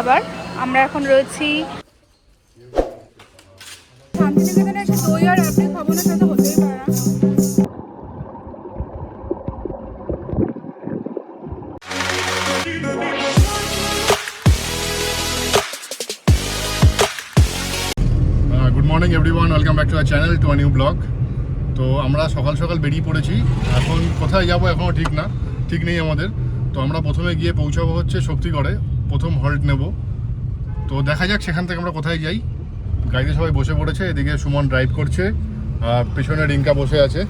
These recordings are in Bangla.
খাবার। আমরা এখন রয়েছি গুড মর্নিং এভরিওয়ান চ্যানেল তো আমরা সকাল সকাল বেরিয়ে পড়েছি। এখন কোথায় যাব এখনও ঠিক না, ঠিক নেই আমাদের। তো আমরা প্রথমে গিয়ে পৌঁছাবো হচ্ছে শক্তিগড়ে। প্রথম হল্ট নেব। তো দেখা যাক সেখান থেকে আমরা কোথায় যাই। গাড়িতে সবাই বসে পড়েছে, এদিকে সুমন ড্রাইভ করছে, আর পেছনে রিঙ্কা বসে আছে।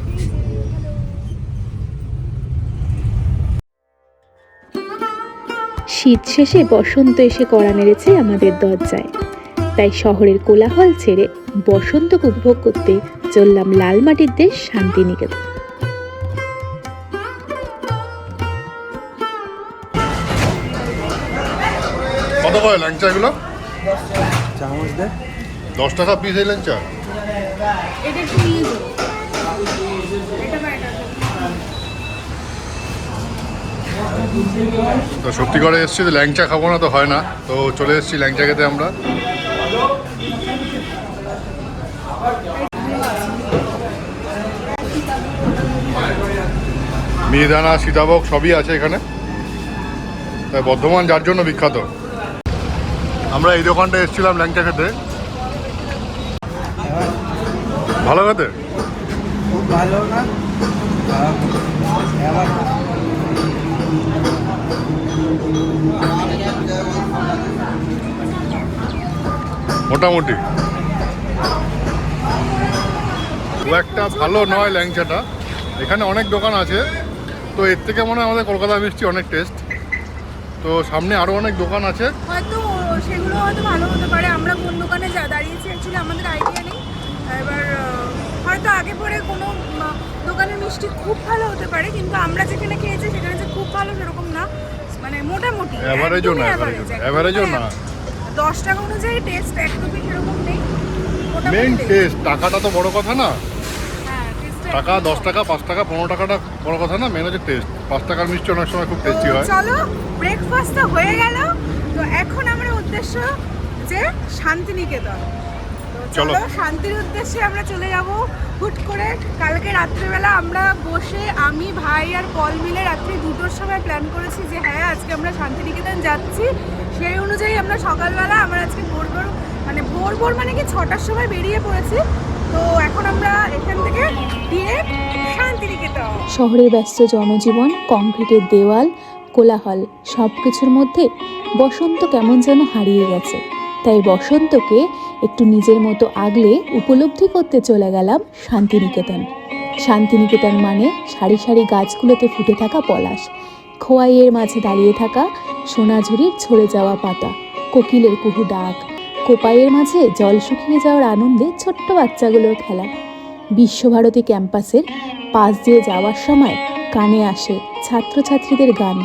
শীত শেষে বসন্ত এসে কড়া মেরেছে আমাদের দরজায়। তাই শহরের কোলাহল ছেড়ে বসন্তকে উপভোগ করতে চললাম লাল মাটির দেশ শান্তিনিকেতন। কত করে ল্যাংচা এগুলো? চামচ দে। দশ টাকা পিস এই ল্যাংচা? এটা একটু নিয়ে যাও। এটা বা এটা। তো এসেছি তো ল্যাংচা খাব না তো হয় না। তো চলে এসেছি ল্যাংচা খেতে আমরা। মিহিদানা সীতাভোগ সবই আছে এখানে। তাই বর্ধমান যার জন্য বিখ্যাত। আমরা এই দোকানটা এসেছিলাম ল্যাংচা খেতে। ভালো খেতে? ভালো না? মোটামুটি। খুব একটা ভালো নয় ল্যাংচাটা। এখানে অনেক দোকান আছে। তো এর থেকে মনে হয় আমাদের কলকাতা মিষ্টি অনেক টেস্ট তো সামনে আরও অনেক দোকান আছে। হয়তো সেগুলো হয়তো ভালো হতে পারে। আমরা কোন দোকানে যা দাঁড়িয়েছি অ্যাকচুয়ালি আমাদের আইডিয়া নেই। এবার হয়তো আগে পরে কোনো দোকানের মিষ্টি খুব ভালো হতে পারে কিন্তু আমরা যেখানে খেয়েছি সেখানে যে খুব ভালো সেরকম না। মানে মোটামুটি Average-ও না, একদমই না, average, average-ও একদমই না। average। দশ টাকা অনুযায়ী টেস্ট একদমই সেরকম নেই। মেন টেস্ট টাকাটা তো বড় কথা না। হ্যাঁ, টাকা দশ টাকা পাঁচ টাকা পনেরো টাকাটা বড় কথা না মেন হচ্ছে টেস্ট পাঁচ টাকার মিষ্টি অনেক সময় খুব টেস্টি হয়। চলো ব্রেকফাস্ট তো হয়ে গেল। তো এখন আমার উদ্দেশ্য যে শান্তিনিকেতন। চলো। শান্তির উদ্দেশ্যে আমরা চলে যাব হুট করে। কালকে রাত্রিবেলা আমরা বসে আমি ভাই আর পল মিলে রাত্রি দুটোর সময় প্ল্যান করেছি যে হ্যাঁ আজকে আমরা শান্তিনিকেতন যাচ্ছি। সেই অনুযায়ী আমরা সকালবেলা আমরা আজকে ভোর ভোর মানে ভোর ভোর মানে কি ছটার সময় বেরিয়ে পড়েছি। তো এখন আমরা এখান থেকে ডিরেক্ট শান্তিনিকেতন। শহরের ব্যস্ত জনজীবন কংক্রিটের দেওয়াল কোলাহল সব কিছুর মধ্যে বসন্ত কেমন যেন হারিয়ে গেছে। তাই বসন্তকে একটু নিজের মতো আগলে উপলব্ধি করতে চলে গেলাম শান্তিনিকেতন। শান্তিনিকেতন মানে সারি সারি গাছগুলোতে ফুটে থাকা পলাশ, খোয়াইয়ের মাঝে দাঁড়িয়ে থাকা সোনাঝুরির ছড়ে যাওয়া পাতা, কোকিলের কুহু ডাক, কোপাইয়ের মাঝে জল শুকিয়ে যাওয়ার আনন্দে ছোট্ট বাচ্চাগুলোর খেলা। বিশ্বভারতী ক্যাম্পাসের পাশ দিয়ে যাওয়ার সময় কানে আসে ছাত্রছাত্রীদের গান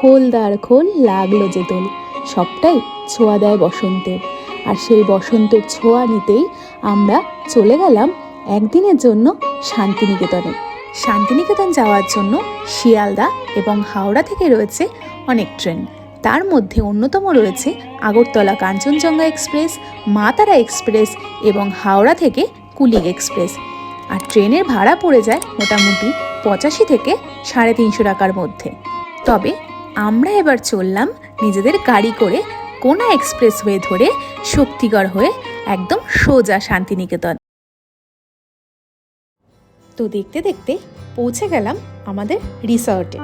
খোল দার খোল লাগল যে দোল সবটাই ছোঁয়া দেয় বসন্তের। আর সেই বসন্তের ছোঁয়া নিতেই আমরা চলে গেলাম একদিনের জন্য শান্তিনিকেতনে। শান্তিনিকেতন যাওয়ার জন্য শিয়ালদা এবং হাওড়া থেকে রয়েছে অনেক ট্রেন। তার মধ্যে অন্যতম রয়েছে আগরতলা কাঞ্চনজঙ্ঘা এক্সপ্রেস, মাতারা এক্সপ্রেস এবং হাওড়া থেকে কুলিক এক্সপ্রেস। আর ট্রেনের ভাড়া পড়ে যায় মোটামুটি পঁচাশি থেকে সাড়ে তিনশো টাকার মধ্যে। তবে আমরা এবার চললাম নিজেদের গাড়ি করে কোনা এক্সপ্রেস হয়ে ধরে শক্তিগড় হয়ে একদম সোজা শান্তিনিকেতন। তো দেখতে দেখতে পৌঁছে গেলাম আমাদের রিসর্টে।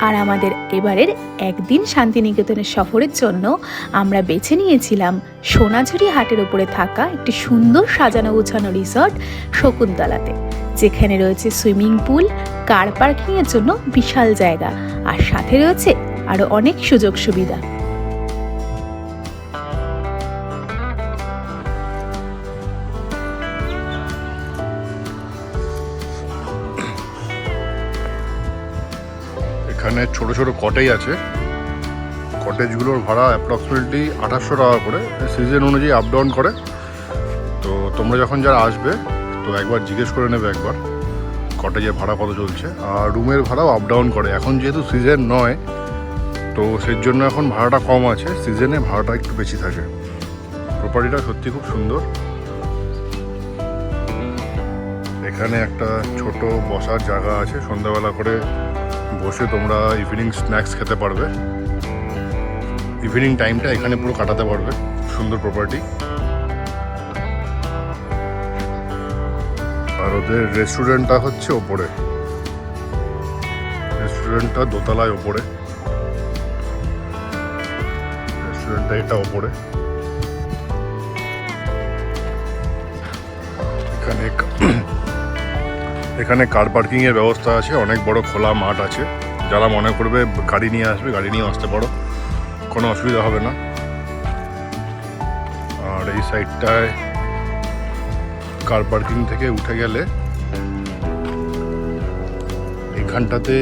আর আমাদের এবারের একদিন শান্তিনিকেতনের সফরের জন্য আমরা বেছে নিয়েছিলাম সোনাঝুরি হাটের উপরে থাকা একটি সুন্দর সাজানো গোছানো রিসর্ট শকুন্তলাতে। যেখানে রয়েছে সুইমিং পুল, কার পার্কিংয়ের জন্য বিশাল জায়গা, আর সাথে রয়েছে আরও অনেক সুযোগ সুবিধা। এখানে ছোট ছোট কটেজ আছে। কটেজগুলোর ভাড়া অ্যাপ্রক্সিমেটলি আঠাশশো টাকা করে। সিজন অনুযায়ী আপ ডাউন করে। তো তোমরা যখন যারা আসবে তো একবার জিজ্ঞেস করে নেবে একবার কটেজের ভাড়া কত চলছে। আর রুমের ভাড়াও আপ ডাউন করে। এখন যেহেতু সিজন নয়, তো সেই জন্য এখন ভাড়াটা কম আছে। সিজনে ভাড়াটা একটু বেশি থাকে। প্রপার্টিটা সত্যি খুব সুন্দর। এখানে একটা ছোট বসার জায়গা আছে। সন্ধ্যাবেলা করে বসে তোমরা ইভিনিং স্ন্যাক্স খেতে পারবে। ইভিনিং টাইমটা এখানে পুরো কাটাতে পারবে। সুন্দর প্রপার্টি ওদের রেস্টুরেন্টটা হচ্ছে ওপরে। রেস্টুরেন্টটা দোতলায় ওপরে। রেস্টুরেন্টটা এটা ওপরে। এখানে এখানে কার পার্কিং এর ব্যবস্থা আছে, অনেক বড় খোলা মাঠ আছে। যারা মনে করবে গাড়ি নিয়ে আসবে, গাড়ি নিয়ে আসতে পারো। কোনো অসুবিধা হবে না। আর এই সাইডটায় কার পার্কিং থেকে উঠে গেলে এখানটাতে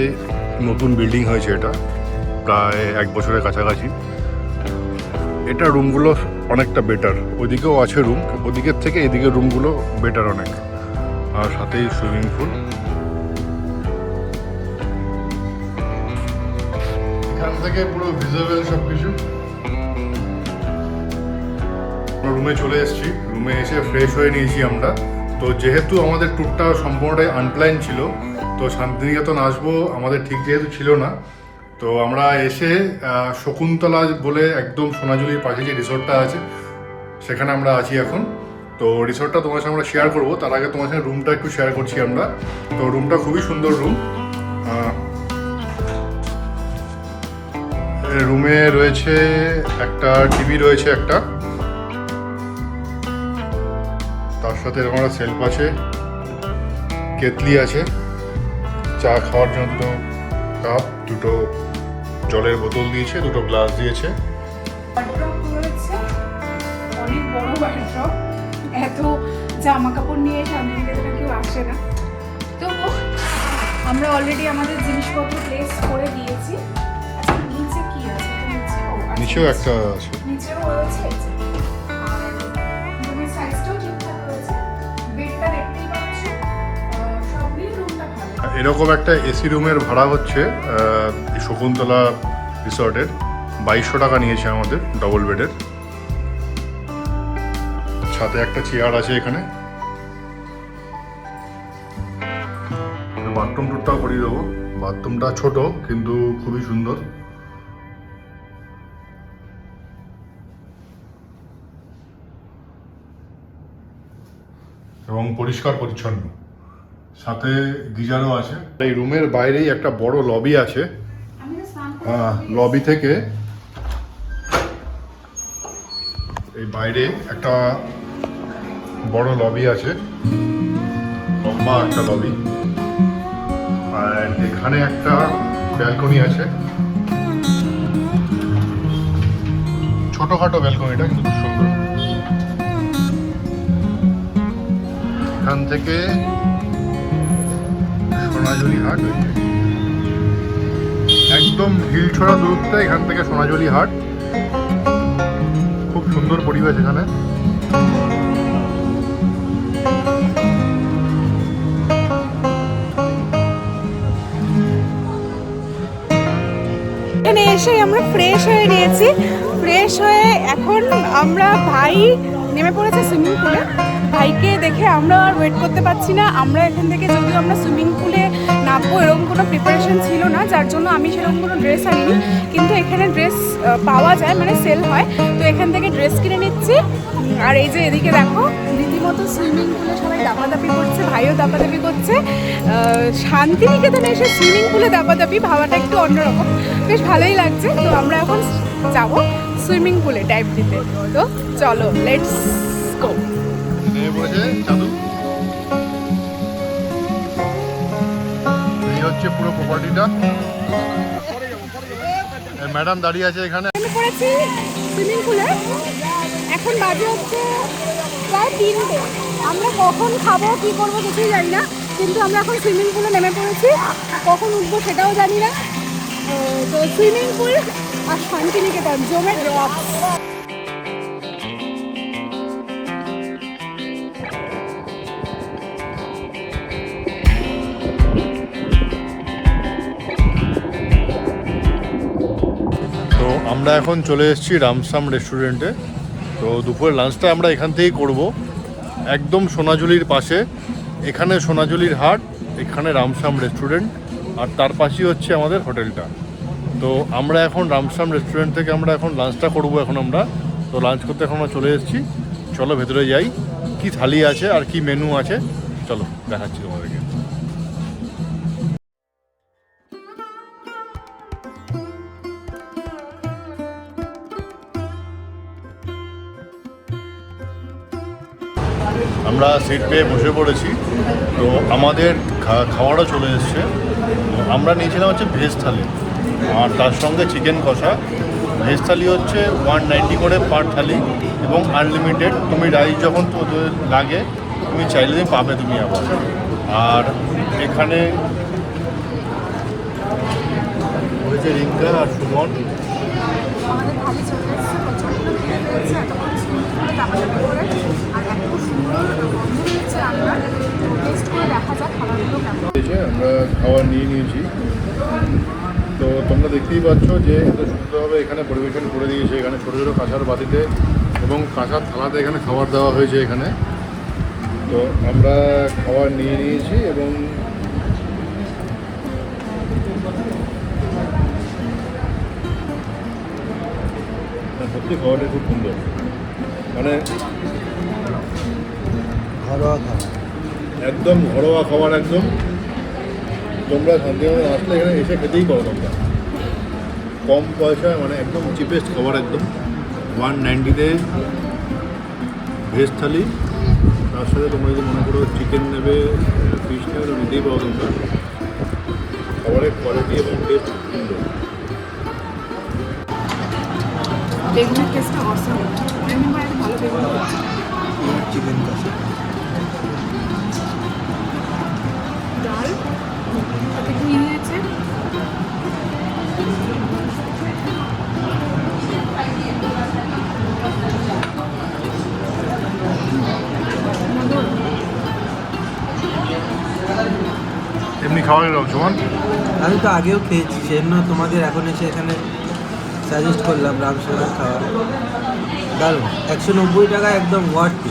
নতুন বিল্ডিং হয়েছে এটা, প্রায় এক বছরের কাছাকাছি। এটা রুমগুলো অনেকটা বেটার ওদিকেও আছে রুম ওদিকের থেকে এদিকে রুমগুলো বেটার অনেক। আর সাথেই সুইমিং পুল এখান থেকে পুরো ভিজুয়াল সব কিছু রুমে চলে এসেছি। রুমে এসে ফ্রেশ হয়ে নিয়েছি আমরা। তো যেহেতু আমাদের ট্যুরটা সম্পূর্ণটাই আনপ্ল্যান ছিল, তো শান্তিনিকেতন আসব আমাদের ঠিক যেহেতু ছিল না। তো আমরা এসে শকুন্তলা বলে একদম সোনাঝুলির পাশে যে রিসোর্টটা আছে, সেখানে আমরা আছি এখন। তো রিসোর্টটা তোমার সঙ্গে আমরা শেয়ার করব। তার আগে তোমার সঙ্গে রুমটা একটু শেয়ার করছি আমরা। তো রুমটা খুবই সুন্দর রুম রুমে রয়েছে একটা টিভি রয়েছে একটা। তার সাথে আমার সেলফ আছে কেতলি আছে চা খাওয়ার জন্য কাপ দুটো জলের বোতল দিয়েছে দুটো গ্লাস দিয়েছে। অনেক বড় ওয়ার্ড্রপ এত জামা কাপড় নিয়ে শান্তিনিকেতনে কেউ আসে না। তো আমরা অলরেডি আমাদের জিনিসপত্র প্লেস করে দিয়েছি। আচ্ছা নিচে কি আছে? নিচেও একটা আছে। নিচেও রয়েছে এরকম একটা এসি রুমের ভাড়া হচ্ছে শকুন্তলা রিসর্টের বাইশশো টাকা নিয়েছে আমাদের ডবল বেডের সাথে একটা চেয়ার আছে এখানে। বাথরুম টুরটাও করিয়ে দেবো। বাথরুমটা ছোট, কিন্তু খুবই সুন্দর। এবং পরিষ্কার পরিচ্ছন্ন সাথে গিজারও আছে। এই রুমের বাইরেই একটা বড় লবি আছে। করে লবি থেকে। এই বাইরে একটা বড় লবি আছে। লম্বা একটা লবি। আর এখানে একটা ব্যালকনি আছে। ছোটখাটো ব্যালকনিটা কিন্তু খুব সুন্দর। এখান থেকে সোনাঝুরি হাট একদম হিল ছড়া দূরত্বে এখান থেকে সোনাঝুরি হাট। খুব সুন্দর পরিবেশ এখানে। এখানে এসে আমরা ফ্রেশ হয়ে নিয়েছি ফ্রেশ হয়ে এখন আমরা ভাই নেমে পড়েছে সুইমিং পুলে ভাইকে দেখে আমরা আর ওয়েট করতে পারছি না। আমরা এখান থেকে যদিও আমরা সুইমিং পুলে নামবো, এরকম কোনো প্রিপারেশন ছিল না, যার জন্য আমি সেরকম কোনো ড্রেস আনিনি। কিন্তু এখানে ড্রেস পাওয়া যায় মানে সেল হয়। তো এখান থেকে ড্রেস কিনে নিচ্ছি। আর এই যে এদিকে দেখো, রীতিমতো সুইমিং পুলে সবাই দাপাদাপি করছে, ভাইও দাপাদাপি করছে। শান্তিনিকেতনে এসে সুইমিং পুলে দাপাদাপি, ভাবাটা একটু অন্যরকম। বেশ ভালোই লাগছে। তো আমরা এখন যাব সুইমিং পুলে টাইপ দিতে। তো চলো লেটস গো এই হচ্ছে পুরো ম্যাডাম দাঁড়িয়ে আছে? এখানে সুইমিং পুলে এখন বাজে হচ্ছে প্রায় তিনটে। আমরা কখন খাব, কি করব কিছুই জানি না। কিন্তু আমরা এখন সুইমিং পুলে নেমে পড়েছি। কখন উঠবো সেটাও জানি না। তো সুইমিং পুল আর শান্তিনিকেতন জমে আমরা এখন চলে এসেছি রামসাম রেস্টুরেন্টে। তো দুপুরের লাঞ্চটা আমরা এখান থেকেই করব। একদম সোনাঝুলির পাশে। এখানে সোনাঝুলির হাট, এখানে রামসাম রেস্টুরেন্ট, আর তার পাশেই হচ্ছে আমাদের হোটেলটা। তো আমরা এখন রামসাম রেস্টুরেন্ট থেকে আমরা এখন লাঞ্চটা করব এখন আমরা। তো লাঞ্চ করতে এখন আমরা চলে এসেছি। চলো ভেতরে যাই। কি থালি আছে আর কি মেনু আছে? চলো, দেখাচ্ছি তোমাদেরকে আমরা সিট পেয়ে বসে পড়েছি। তো আমাদের খাওয়াটা চলে এসছে। আমরা নিয়েছিলাম হচ্ছে ভেজ থালি। আর তার সঙ্গে চিকেন কষা। ভেজ থালি হচ্ছে ওয়ান নাইনটি করে পার থালি এবং আনলিমিটেড তুমি রাইস যখন তোদের লাগে, তুমি চাইলে তুমি পাবে তুমি আবার। আর এখানে হয়েছে রিঙ্কা আর সুমন। আমাদের চলে এসেছে হয়েছে আমরা খাবার নিয়ে নিয়েছি। তো তোমরা দেখতেই পাচ্ছ যে এত সুন্দরভাবে এখানে পরিবেশন করে দিয়েছে। এখানে ছোটো ছোটো কাঁসার বাতিতে এবং কাঁসার থালাতে এখানে খাবার দেওয়া হয়েছে এখানে। তো আমরা খাবার নিয়ে নিয়েছি এবং না, সত্যি খাবারটা খুব সুন্দর। মানে ঘরোয়া খাবার। একদম ঘরোয়া খাবার একদম। তোমরা শান্তিনিকেতন আসলে এখানে এসে খেতেই পারো তোমরা। কম পয়সায় মানে একদম চিপেস্ট খাবার একদম। ওয়ান নাইনটিতে ভেজ থালি। তার সাথে তোমরা যদি মনে করো চিকেন নেবে ফিশ নেবে তো নিতেই পারো তোমরা। খাবারের কোয়ালিটি এবং টেস্ট সুন্দর। বেগুনের টেস্টটা অসম মানে ভালো বেগুন। চিকেন কষা। এমনি খাওয়া গেল, সমান? আমি তো আগেও খেয়েছি, সেজন্য তোমাদের এখন এসে এখানে সাজেস্ট করলাম রামসাগর খাওয়া। দারুণ। একশো নব্বই টাকা একদম ওয়ার্থ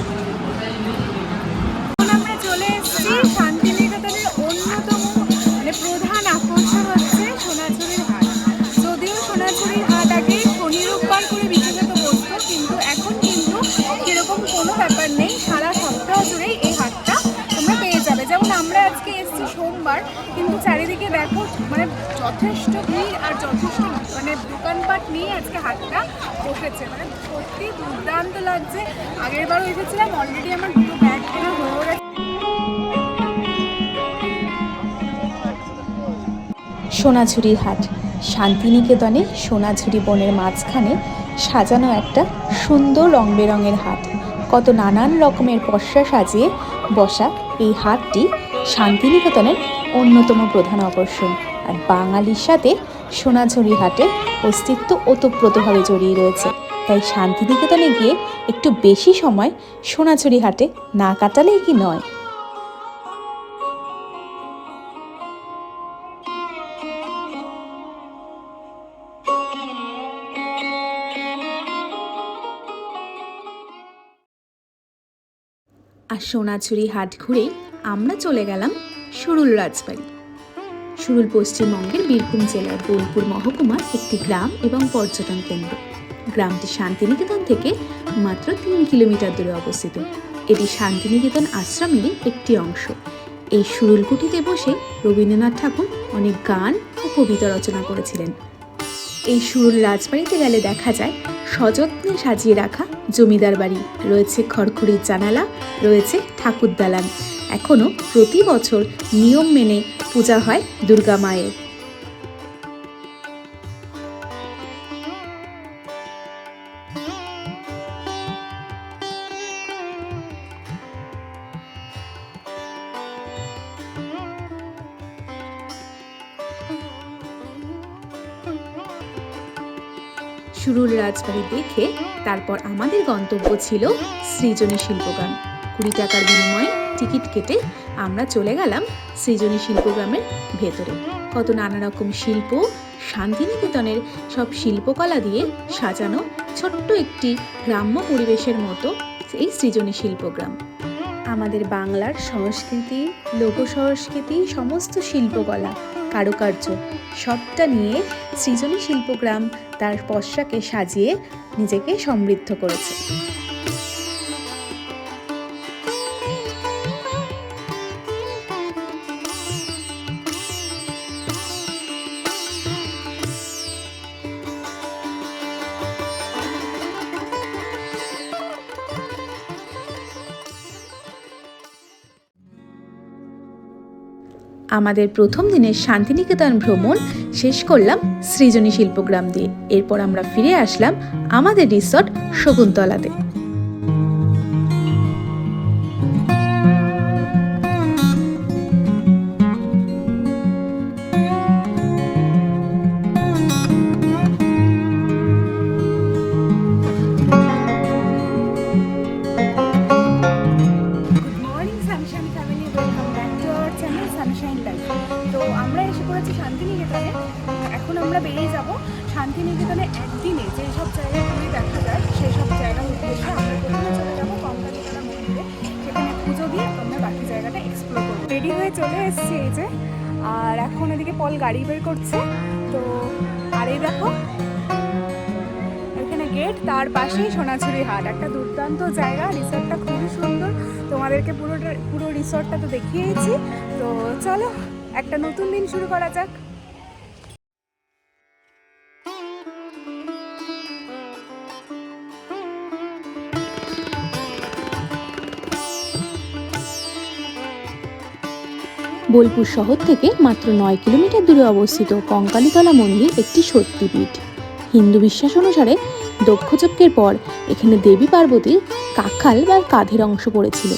চারিদিকে দেখো মানে যথেষ্ট ভিড় আর যথেষ্ট মানে দোকানপাট নিয়ে আজকে হাটটা বসেছে। মানে সত্যি দুর্দান্ত লাগছে। আগের বারও এসেছিলাম অলরেডি আমার দুটো ব্যাগ কেনা হয়ে গেছে। সোনাঝুরির হাট, শান্তিনিকেতনে সোনাঝুরি বনের মাঝখানে সাজানো একটা সুন্দর রং বেরঙের হাট। কত নানান রকমের পশা সাজিয়ে বসা এই হাটটি শান্তিনিকেতনের অন্যতম প্রধান আকর্ষণ। আর বাঙালির সাথে সোনাঝুরি হাটের অস্তিত্ব ওতপ্রোতভাবে জড়িয়ে রয়েছে। তাই শান্তিনিকেতনে গিয়ে একটু বেশি সময় সোনাঝুরি হাটে না কাটালেই কি নয়। আর সোনাঝুরি হাট ঘুরেই আমরা চলে গেলাম সুরুল রাজবাড়ি। সুরুল পশ্চিমবঙ্গের বীরভূম জেলার বোলপুর মহকুমার একটি গ্রাম এবং পর্যটন কেন্দ্র। গ্রামটি শান্তিনিকেতন থেকে মাত্র তিন কিলোমিটার দূরে অবস্থিত। এটি শান্তিনিকেতন আশ্রমেরই একটি অংশ। এই সুরুলকুটিতে বসে রবীন্দ্রনাথ ঠাকুর অনেক গান ও কবিতা রচনা করেছিলেন। এই সুরুল রাজবাড়িতে গেলে দেখা যায়, সযত্নে সাজিয়ে রাখা জমিদার বাড়ি, রয়েছে খড়খড়ির জানালা, রয়েছে ঠাকুর দালান এখনও প্রতি বছর নিয়ম মেনে পূজা হয় দুর্গা মায়ের। সুরুল রাজবাড়ি দেখে তারপর আমাদের গন্তব্য ছিল সৃজনী শিল্পগান। কুড়ি টাকার বিনিময়ে টিকিট কেটে আমরা চলে গেলাম সৃজনী শিল্পগ্রামের ভেতরে। কত নানা রকম শিল্প, শান্তিনিকেতনের সব শিল্পকলা দিয়ে সাজানো ছোট্ট একটি গ্রাম্য পরিবেশের মতো এই সৃজনী শিল্পগ্রাম আমাদের বাংলার সংস্কৃতি, লোক সংস্কৃতি, সমস্ত শিল্পকলা, কারুকার্য, সবটা নিয়ে সৃজনী শিল্পগ্রাম তার পশ্চাকে সাজিয়ে নিজেকে সমৃদ্ধ করেছে। আমাদের প্রথম দিনের শান্তিনিকেতন ভ্রমণ শেষ করলাম সৃজনী শিল্পগ্রাম দিয়ে। এরপর আমরা ফিরে আসলাম আমাদের রিসর্ট শকুন্তলাতে। শুরু করা যাক। বোলপুর শহর থেকে মাত্র নয় কিলোমিটার দূরে অবস্থিত কঙ্কালীতলা মন্দির একটি সত্যিপীঠ। হিন্দু বিশ্বাস অনুসারে দক্ষযজ্ঞের পর এখানে দেবী পার্বতীর কাখাল বা কাঁধের অংশ পড়েছিল।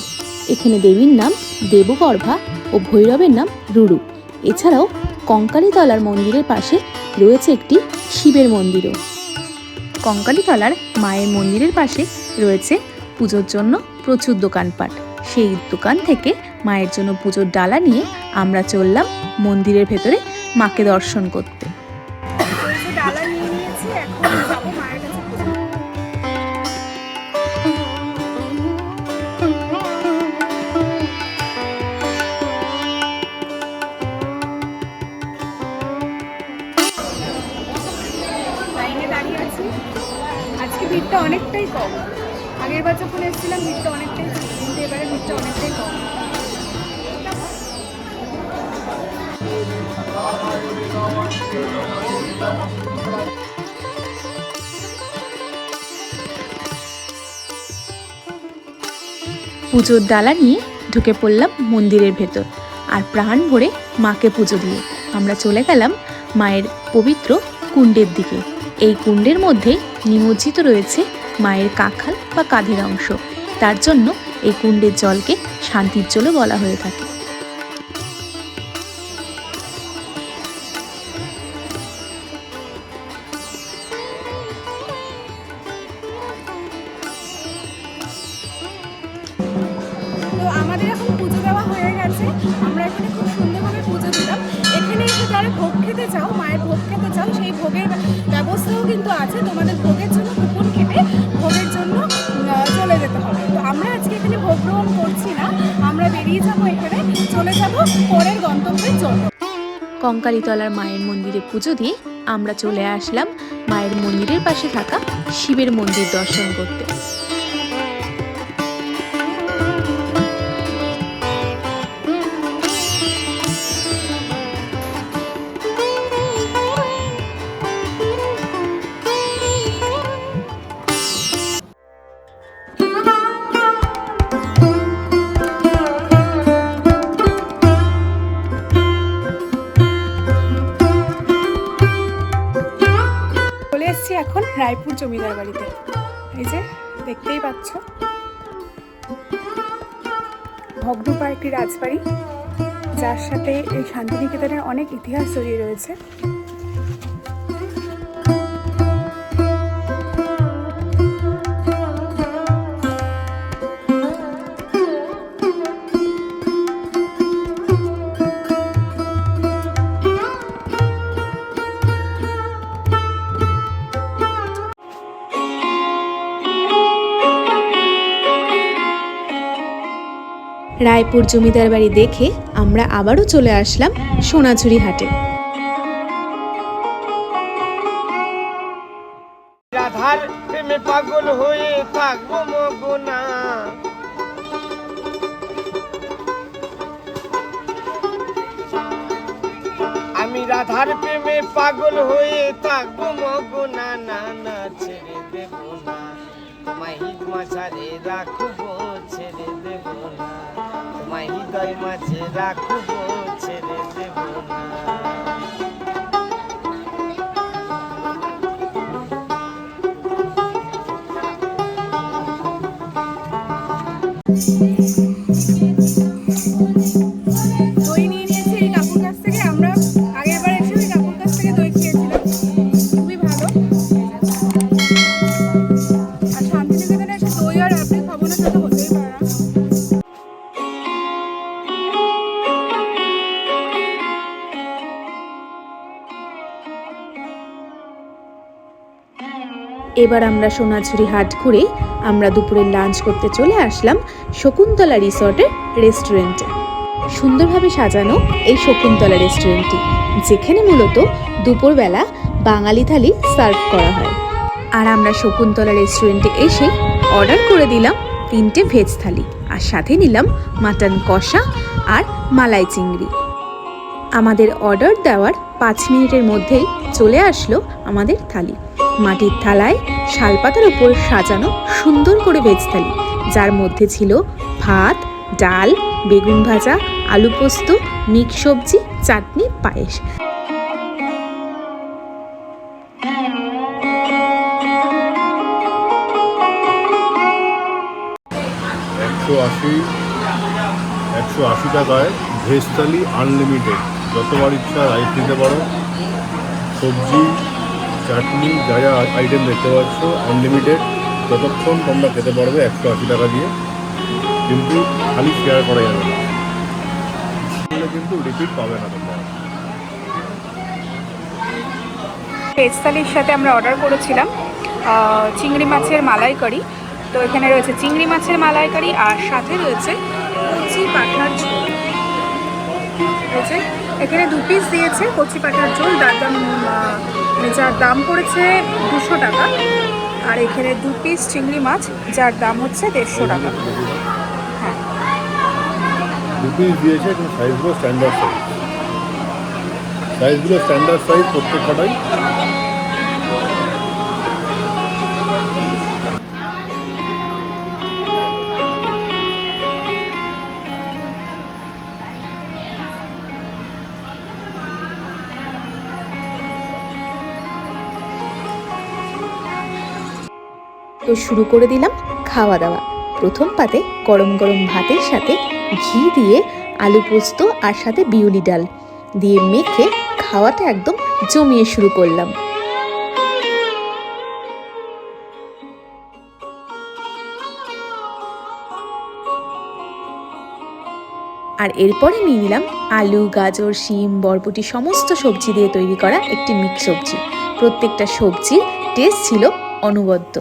এখানে দেবীর নাম দেবগর্ভা ও ভৈরবের নাম রুরু। এছাড়াও কঙ্কালীতলার মন্দিরের পাশে রয়েছে একটি শিবের মন্দিরও। কঙ্কালীতলার মায়ের মন্দিরের পাশে রয়েছে পুজোর জন্য প্রচুর দোকানপাট। সেই দোকান থেকে মায়ের জন্য পুজোর ডালা নিয়ে আমরা চললাম মন্দিরের ভেতরে মাকে দর্শন করতে। পুজোর ডালা নিয়ে ঢুকে পড়লাম মন্দিরের ভেতর আর প্রাণ ভরে মাকে পুজো দিয়ে। আমরা চলে গেলাম মায়ের পবিত্র কুণ্ডের দিকে। এই কুণ্ডের মধ্যে নিমজ্জিত রয়েছে মায়ের কাখাল বা কাঁধের অংশ। তার জন্য এই কুণ্ডের জলকে শান্তির জলও বলা হয়ে থাকে। কঙ্কালীতলার মায়ের মন্দিরে পুজো দিয়ে আমরা চলে আসলাম মায়ের মন্দিরের পাশে থাকা শিবের মন্দির দর্শন করতে। ভগ্নপা একটি রাজবাড়ি যার সাথে এই শান্তিনিকেতনের অনেক ইতিহাস জড়িয়ে রয়েছে। রায়পুর জমিদার বাড়ি দেখে আমরা আবারও চলে আসলাম সোনাঝুরি হাটে রাধার পাগল হয়ে থাকব মগুনা আমি রাধার প্রেমে পাগল হয়ে থাকব মগুনা না না তোমায় মাঝারে রাখব ছেড়ে দেব না। তোমায় হৃদয় মাঝে রাখব ছেড়ে দেব না। দই এবার আমরা সোনাঝুরি হাট ঘুরে আমরা দুপুরে লাঞ্চ করতে চলে আসলাম শকুন্তলা রিসর্টের রেস্টুরেন্টে। সুন্দরভাবে সাজানো এই শকুন্তলা রেস্টুরেন্টটি, যেখানে মূলত দুপুরবেলা বাঙালি থালি সার্ভ করা হয়। আর আমরা শকুন্তলা রেস্টুরেন্টে এসে অর্ডার করে দিলাম তিনটে ভেজ থালি আর সাথে নিলাম মাটন কষা আর মালাই চিংড়ি। আমাদের অর্ডার দেওয়ার পাঁচ মিনিটের মধ্যেই চলে আসলো আমাদের থালি। মাটির থালায় শালপাতার উপর সাজানো সুন্দর করে ভেজ থালি। যার মধ্যে ছিল ভাত, ডাল, বেগুন ভাজা, আলু পোস্ত মিক্স সবজি, চাটনি, পায়েস। একশো আশি একশো আশি টাকায় ভেজ থালি আনলিমিটেড যতবার ইচ্ছা রাইস নিতে পারো। সবজি চাটনি, যা যা আইটেম দেখতে পাচ্ছ আনলিমিটেড যতক্ষণ তোমরা খেতে পারবে একশো আশি টাকা দিয়ে। কিন্তু খালি শেয়ার করা যাবে না। কিন্তু রিপিট পাবে না তোমরা। ভেজ সাথে আমরা অর্ডার করেছিলাম চিংড়ি মাছের মালাইকারি। তো এখানে রয়েছে চিংড়ি মাছের মালাইকারি আর সাথে রয়েছে কচি পাঠার ঝোল। রয়েছে। এখানে দু পিস দিয়েছে কচি পাঠার ঝোল মানে যার দাম পড়েছে দুশো টাকা আর এখানে দু পিস চিংড়ি মাছ যার দাম হচ্ছে দেড়শো টাকা। হ্যাঁ। দু পিস দিয়েছে সাইজগুলো স্ট্যান্ডার্ড সাইজ সাইজগুলো স্ট্যান্ডার্ড সাইজ প্রত্যেক তো শুরু করে দিলাম খাওয়া দাওয়া। প্রথম পাতে গরম গরম ভাতের সাথে ঘি দিয়ে আলু পোস্ত আর সাথে বিউলি ডাল দিয়ে মেখে খাওয়াটা একদম জমিয়ে শুরু করলাম। আর এরপরে নিয়ে নিলাম আলু, গাজর, শিম, বরবটি সমস্ত সবজি দিয়ে তৈরি করা একটি মিক্স সবজি। প্রত্যেকটা সবজির টেস্ট ছিল অনবদ্য।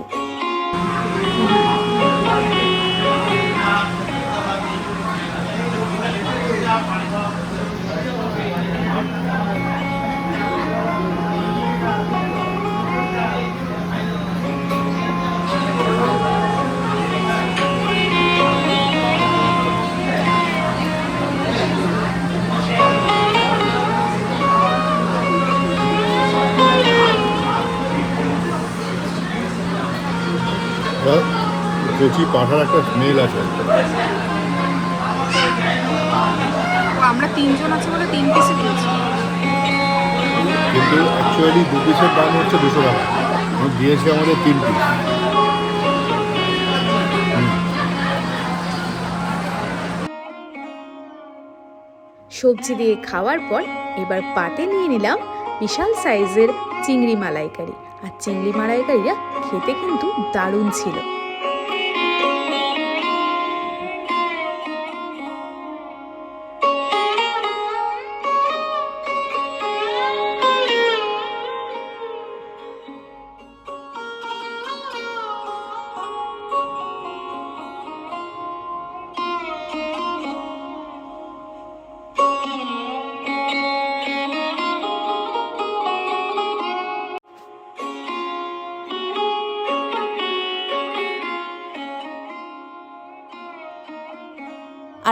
এবার কচি পাঠার একটা স্মেল আছে। আমরা তিনজন আছে বলে তিন পিসে দিয়েছি। কিন্তু অ্যাকচুয়ালি দু পিসের দাম হচ্ছে দুশো টাকা। দিয়েছি আমাদের তিন পিস সবজি দিয়ে খাওয়ার পর এবার পাতে নিয়ে নিলাম বিশাল সাইজের চিংড়ি মালাইকারি। আর চিংড়ি মারাইকারিরা খেতে কিন্তু দারুণ ছিল।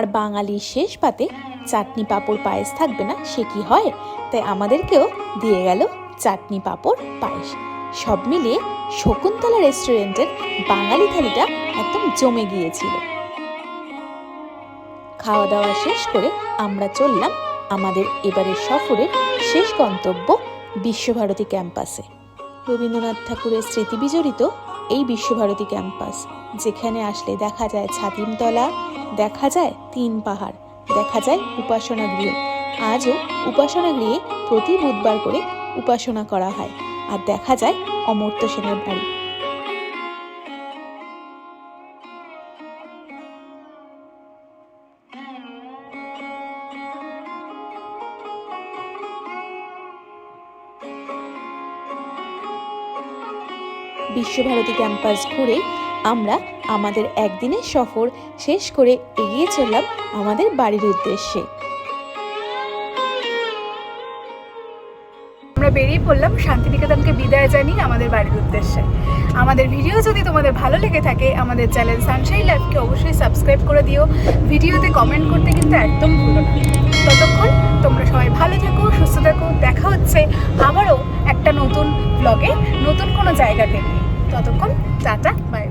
আর বাঙালির শেষ পাতে চাটনি পাঁপড় পায়েস থাকবে না, সে কি হয়? তাই আমাদেরকেও দিয়ে গেল চাটনি পাঁপড় পায়েস। সব মিলিয়ে শকুন্তলা রেস্টুরেন্টের বাঙালি থালিটা একদম জমে গিয়েছিল। খাওয়া দাওয়া শেষ করে আমরা চললাম আমাদের এবারের সফরের শেষ গন্তব্য বিশ্বভারতী ক্যাম্পাসে। রবীন্দ্রনাথ ঠাকুরের স্মৃতি বিজড়িত এই বিশ্বভারতী ক্যাম্পাস, যেখানে আসলে দেখা যায় ছাতিমতলা দেখা যায় তিন পাহাড়, দেখা যায় উপাসনা গৃহ। আজও উপাসনা গৃহে প্রতি বুধবার করে উপাসনা করা হয় আর দেখা যায় অমর্ত্য সেনের বাড়ি। বিশ্বভারতী ক্যাম্পাস ঘুরে আমরা আমাদের একদিনের সফর শেষ করে এগিয়ে চললাম আমাদের বাড়ির উদ্দেশ্যে। আমরা বেরিয়ে পড়লাম শান্তিনিকেতনকে বিদায় জানিয়ে আমাদের বাড়ির উদ্দেশ্যে। আমাদের ভিডিও যদি তোমাদের ভালো লেগে থাকে, আমাদের চ্যানেল সানশাইন লাইফকে অবশ্যই সাবস্ক্রাইব করে দিও। ভিডিওতে কমেন্ট করতে কিন্তু একদম ভুলো না। ততক্ষণ তোমরা সবাই ভালো থেকো, সুস্থ থাকো। দেখা হচ্ছে আবারও একটা নতুন ব্লগে নতুন কোনো জায়গাতে নিয়ে ততক্ষণ টাটা বাই